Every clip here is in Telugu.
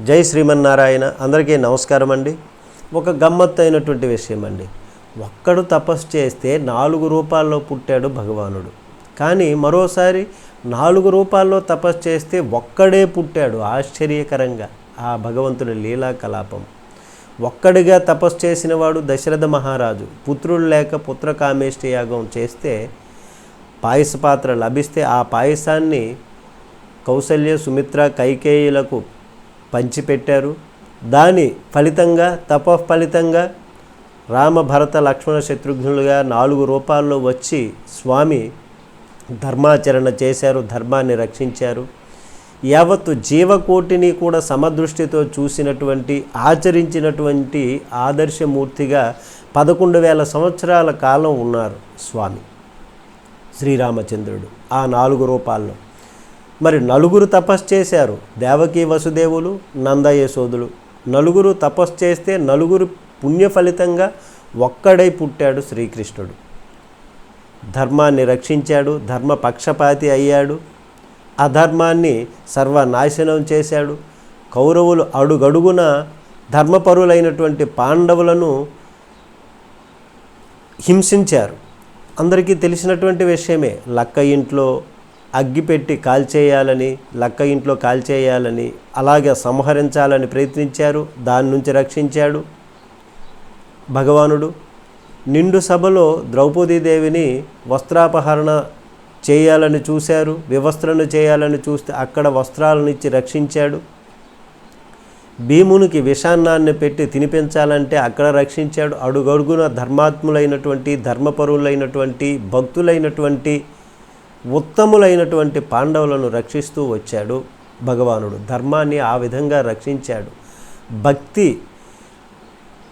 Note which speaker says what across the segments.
Speaker 1: జై శ్రీమన్నారాయణ. అందరికీ నమస్కారం అండి. ఒక గమ్మత్తు అయినటువంటి విషయం అండి. ఒక్కడు తపస్సు చేస్తే నాలుగు రూపాల్లో పుట్టాడు భగవానుడు. కానీ మరోసారి నాలుగు రూపాల్లో తపస్సు చేస్తే ఒక్కడే పుట్టాడు. ఆశ్చర్యకరంగా ఆ భగవంతుడి లీలా కలాపం. ఒక్కడిగా తపస్సు చేసినవాడు దశరథ మహారాజు. పుత్రుడు లేక పుత్రకామేష్టి యాగం చేస్తే పాయస పాత్ర లభిస్తే ఆ పాయసాన్ని కౌసల్య సుమిత్ర కైకేయులకు పంచిపెట్టారు. దాని ఫలితంగా తప ఫలితంగా రామ భరత లక్ష్మణ శత్రుఘ్నులుగా నాలుగు రూపాల్లో వచ్చి స్వామి ధర్మాచరణ చేశారు ధర్మాన్ని రక్షించారు. యావత్తు జీవకోటిని కూడా సమదృష్టితో చూసినటువంటి ఆచరించినటువంటి ఆదర్శమూర్తిగా పదకొండు వేల సంవత్సరాల కాలం ఉన్నారు స్వామి శ్రీరామచంద్రుడు ఆ నాలుగు రూపాల్లో. మరి నలుగురు తపస్సు చేశారు దేవకీ వసుదేవులు నందయశోదులు నలుగురు తపస్సు చేస్తే నలుగురు పుణ్య ఫలితంగా ఒక్కడై పుట్టాడు శ్రీకృష్ణుడు. ధర్మాన్ని రక్షించాడు ధర్మ పక్షపాతి అయ్యాడు. అధర్మాన్ని సర్వనాశనం చేశాడు. కౌరవులు అడుగడుగున ధర్మపరులైనటువంటి పాండవులను హింసించారు. అందరికీ తెలిసినటువంటి విషయమే లక్క ఇంట్లో అగ్గిపెట్టి కాల్చేయాలని లక్క ఇంట్లో కాల్చేయాలని అలాగే సంహరించాలని ప్రయత్నించారు దాని నుంచి రక్షించాడు. భగవానుడు నిండు సభలో ద్రౌపదీదేవిని వస్త్రాపహరణ చేయాలని చూశారు వివస్త్రను చేయాలని చూస్తే అక్కడ వస్త్రాలను ఇచ్చి రక్షించాడు. భీమునికి విషాన్నాన్ని పెట్టి తినిపించాలంటే అక్కడ రక్షించాడు. అడుగడుగున ధర్మాత్ములైనటువంటి ధర్మపరులైనటువంటి భక్తులైనటువంటి ఉత్తములైనటువంటి పాండవులను రక్షిస్తూ వచ్చాడు భగవానుడు. ధర్మాన్ని ఆ విధంగా రక్షించాడు. భక్తి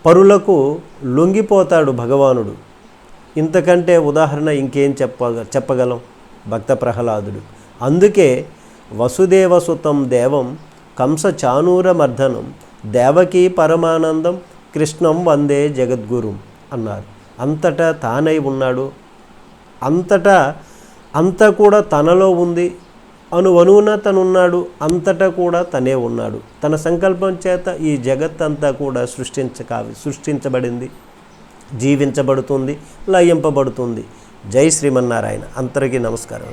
Speaker 1: పరులకు లొంగిపోతాడు భగవానుడు. ఇంతకంటే ఉదాహరణ ఇంకేం చెప్ప చెప్పగలం? భక్త ప్రహ్లాదుడు. అందుకే వసుదేవసుతం దేవం కంస చానూరమర్దనం దేవకీ పరమానందం కృష్ణం వందే జగద్గురుం అన్నారు. అంతటా తానై ఉన్నాడు. అంతటా అంతా కూడా తనలో ఉంది. అను అనువున తనున్నాడు అంతటా కూడా తనే ఉన్నాడు. తన సంకల్పం చేత ఈ జగత్ అంతా కూడా సృష్టించ సృష్టించబడింది. జీవించబడుతుంది లయింపబడుతుంది. జై శ్రీమన్నారాయణ. అందరికీ నమస్కారం